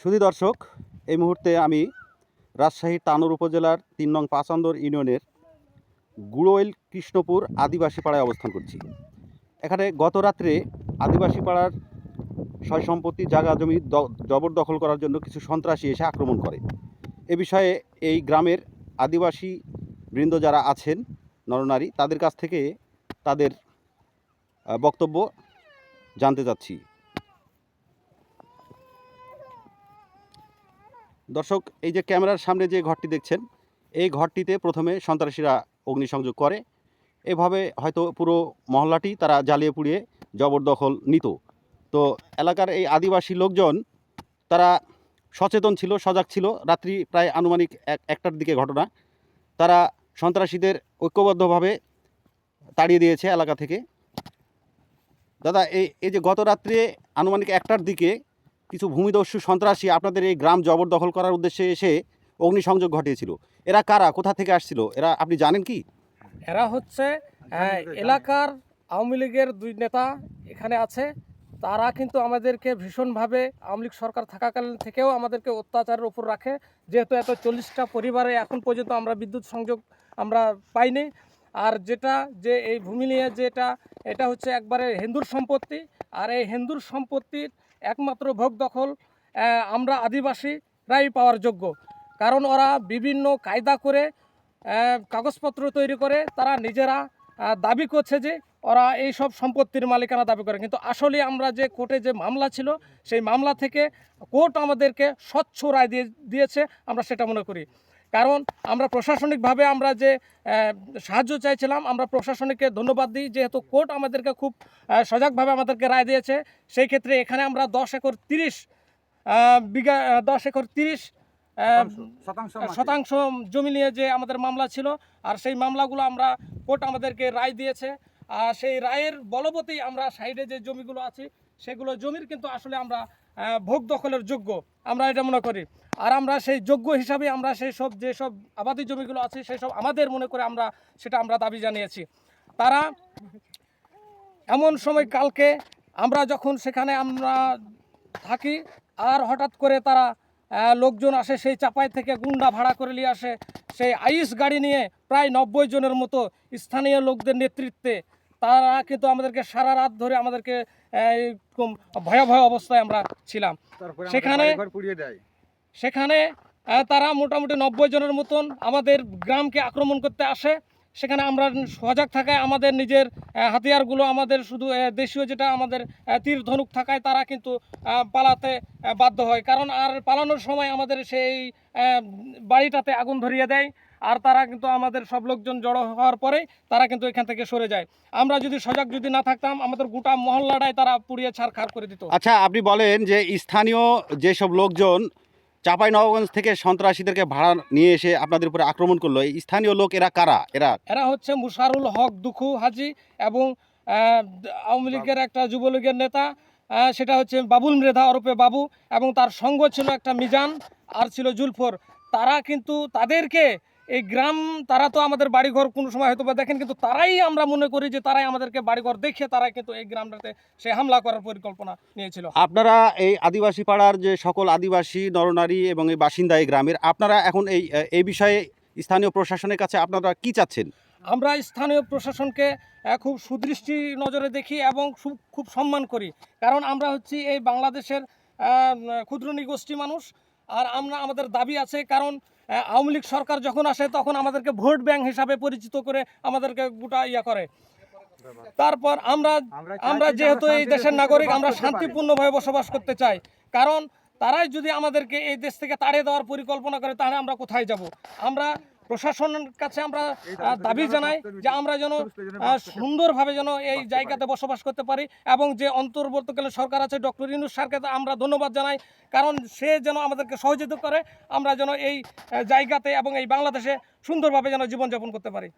সুধী দর্শক, এই মুহূর্তে আমি রাজশাহীর তানোর উপজেলার তিন নং পাঁচান্দর ইউনিয়নের গুড়োইল কৃষ্ণপুর আদিবাসী পাড়ায় অবস্থান করছি। এখানে গত রাত্রে আদিবাসী পাড়ার সয় সম্পত্তি, জায়গা, জমি জবরদখল করার জন্য কিছু সন্ত্রাসী এসে আক্রমণ করে। এ বিষয়ে এই গ্রামের আদিবাসী বৃন্দ যারা আছেন, নরনারী, তাদের কাছ থেকে তাদের বক্তব্য জানতে চাচ্ছি। দর্শক, এই যে ক্যামেরার সামনে যে ঘরটি দেখছেন, এই ঘরটিতে প্রথমে সন্ত্রাসীরা অগ্নিসংযোগ করে। এভাবে হয়তো পুরো মহল্লাটি তারা জ্বালিয়ে পুড়িয়ে জবরদখল নিত। তো এলাকার এই আদিবাসী লোকজন, তারা সচেতন ছিল, সজাগ ছিল। রাত্রি প্রায় আনুমানিক এক, একটার দিকে ঘটনা। তারা সন্ত্রাসীদের ঐক্যবদ্ধভাবে তাড়িয়ে দিয়েছে এলাকা থেকে। দাদা এই এই যে গত রাত্রে আনুমানিক একটার দিকে কিছু ভূমিদস্যু সন্ত্রাসী আপনাদের এই গ্রাম জবরদখল করার উদ্দেশ্যে এসে অগ্নিসংযোগ ঘটিয়েছিল। এরা কারা? কোথা থেকে আসছিল? এরা আপনি জানেন কি? এরা হচ্ছে আহ, এলাকার আওয়ামী লীগের দুই নেতা এখানে আছে। তারা কিন্তু আমাদেরকে ভীষণভাবে আওয়ামী লীগ সরকার থাকাকালীন থেকেও আমাদেরকে অত্যাচারের উপর রাখে। যেহেতু এত চল্লিশটা পরিবারে এখন পর্যন্ত আমরা বিদ্যুৎ সংযোগ আমরা পাইনি। আর যেটা যে এই ভূমি নিয়ে যেটা এটা হচ্ছে একবারে হিন্দুর সম্পত্তি। আর এই হিন্দুর সম্পত্তির একমাত্র ভোগ দখল আমরা আদিবাসীরাই পাওয়ার যোগ্য। কারণ ওরা বিভিন্ন কায়দা করে কাগজপত্র তৈরি করে, তারা নিজেরা দাবি করছে যে ওরা এই সব সম্পত্তির মালিকানা দাবি করে। কিন্তু আসলে আমরা যে কোর্টে যে মামলা ছিল, সেই মামলা থেকে কোর্ট আমাদেরকে স্বচ্ছ রায় দিয়ে দিয়েছে, আমরা সেটা মনে করি। কারণ আমরা প্রশাসনিকভাবে আমরা যে সাহায্য চাইছিলাম আমরা প্রশাসনিককে ধন্যবাদ দিই। যেহেতু কোর্ট আমাদেরকে খুব সজাগভাবে আমাদেরকে রায় দিয়েছে সেই ক্ষেত্রে এখানে আমরা দশ একর তিরিশ বিঘা দশ একর তিরিশ শতাংশ জমি নিয়ে যে আমাদের মামলা ছিল আর সেই মামলাগুলো আমরা কোর্ট আমাদেরকে রায় দিয়েছে। আর সেই রায়ের বলবতেই আমরা সাইডে যে জমিগুলো আছে সেগুলো জমির কিন্তু আসলে আমরা ভোগ দখলের যোগ্য। আমরা এটা মনে করি। আর আমরা সেই যোগ্য হিসাবে আমরা সেই সব যেসব আবাদি জমিগুলো আছে, সেই সব আমাদের মনে করে আমরা সেটা আমরা দাবি জানিয়েছি। তারা এমন সময় কালকে আমরা যখন সেখানে আমরা থাকি, আর হঠাৎ করে তারা লোকজন আসে, সেই চাপাই থেকে গুন্ডা ভাড়া করে নিয়ে আসে, সেই আইস গাড়ি নিয়ে প্রায় নব্বই জনের মতো স্থানীয় লোকদের নেতৃত্বে তারা কিন্তু আমাদেরকে সারা রাত ধরে আমাদেরকে এরকম ভয়াবহ অবস্থায় আমরা ছিলাম। সেখানে- সেখানে তারা মোটামুটি নব্বই জনের মতন আমাদের গ্রামকে আক্রমণ করতে আসে। সেখানে আমরা সজাগ থাকায় আমাদের নিজের হাতিয়ারগুলো আমাদের শুধু দেশীয় যেটা আমাদের তীর ধনুক থাকায় তারা কিন্তু পালাতে বাধ্য হয়। কারণ আর পালানোর সময় আমাদের সেই বাড়িটাতে আগুন ধরিয়ে দেয়। আর তারা কিন্তু আমাদের সব লোকজন জড়ো হওয়ার পরেই তারা কিন্তু এখান থেকে সরে যায়। আমরা যদি সজাগ যদি না থাকতাম আমাদের গোটা মহল্লাটাই তারা পুড়িয়ে ছাড়খাড় করে দিত। আচ্ছা আপনি বলেন যে স্থানীয় যেসব লোকজন চাপাই নবগঞ্জ থেকে সন্ত্রাসীদেরকে ভাড়া নিয়ে এসে আপনাদের উপরে আক্রমণ করল এই স্থানীয় লোক এরা কারা? এরা এরা হচ্ছে মুশারুল হক দুখু হাজি এবং আওয়ামী লীগের একটা যুবলীগের নেতা সেটা হচ্ছে বাবুল মৃধা ওরফে বাবু এবং তার সঙ্গ ছিল একটা মিজান আর ছিল জুলফর। তারা কিন্তু তাদেরকে এই গ্রাম তারা তো আমাদের বাড়িঘর কোনো সময় হয়তো বা দেখেন কিন্তু তারাই আমরা মনে করি যে তারাই আমাদেরকে বাড়িঘর দেখে তারা কিন্তু এই গ্রামটাতে সে হামলা করার পরিকল্পনা নিয়েছিল। আপনারা এই আদিবাসী পাড়ার যে সকল আদিবাসী নরনারী এবং এই বাসিন্দা এই গ্রামের আপনারা এখন এই এই বিষয়ে স্থানীয় প্রশাসনের কাছে আপনারা কি চাচ্ছেন? আমরা স্থানীয় প্রশাসনকে খুব সুদৃষ্টি নজরে দেখি এবং খুব খুব সম্মান করি। কারণ আমরা হচ্ছি এই বাংলাদেশের ক্ষুদ্র নিগোষ্ঠী মানুষ আর আমরা আমাদের দাবি আছে কারণ আওয়ামী লীগ সরকার যখন আসে তখন আমাদেরকে ভোট ব্যাংক হিসাবে পরিচিত করে আমাদেরকে গোটা ইয়া করে। তারপর আমরা আমরা যেহেতু এই দেশের নাগরিক আমরা শান্তিপূর্ণভাবে বসবাস করতে চাই। কারণ তারাই যদি আমাদেরকে এই দেশ থেকে তাড়িয়ে দেওয়ার পরিকল্পনা করে তাহলে আমরা কোথায় যাব? আমরা প্রশাসনের কাছে আমরা দাবি জানাই যে আমরা যেন সুন্দরভাবে যেন এই জায়গাতে বসবাস করতে পারি এবং যে অন্তর্বর্তীকালীন সরকার আছে ডক্টর ইনুস স্যারকে আমরা ধন্যবাদ জানাই কারণ সে যেন আমাদেরকে সহযোগিতা করে আমরা যেন এই জায়গাতে এবং এই বাংলাদেশে সুন্দরভাবে যেন জীবনযাপন করতে পারি।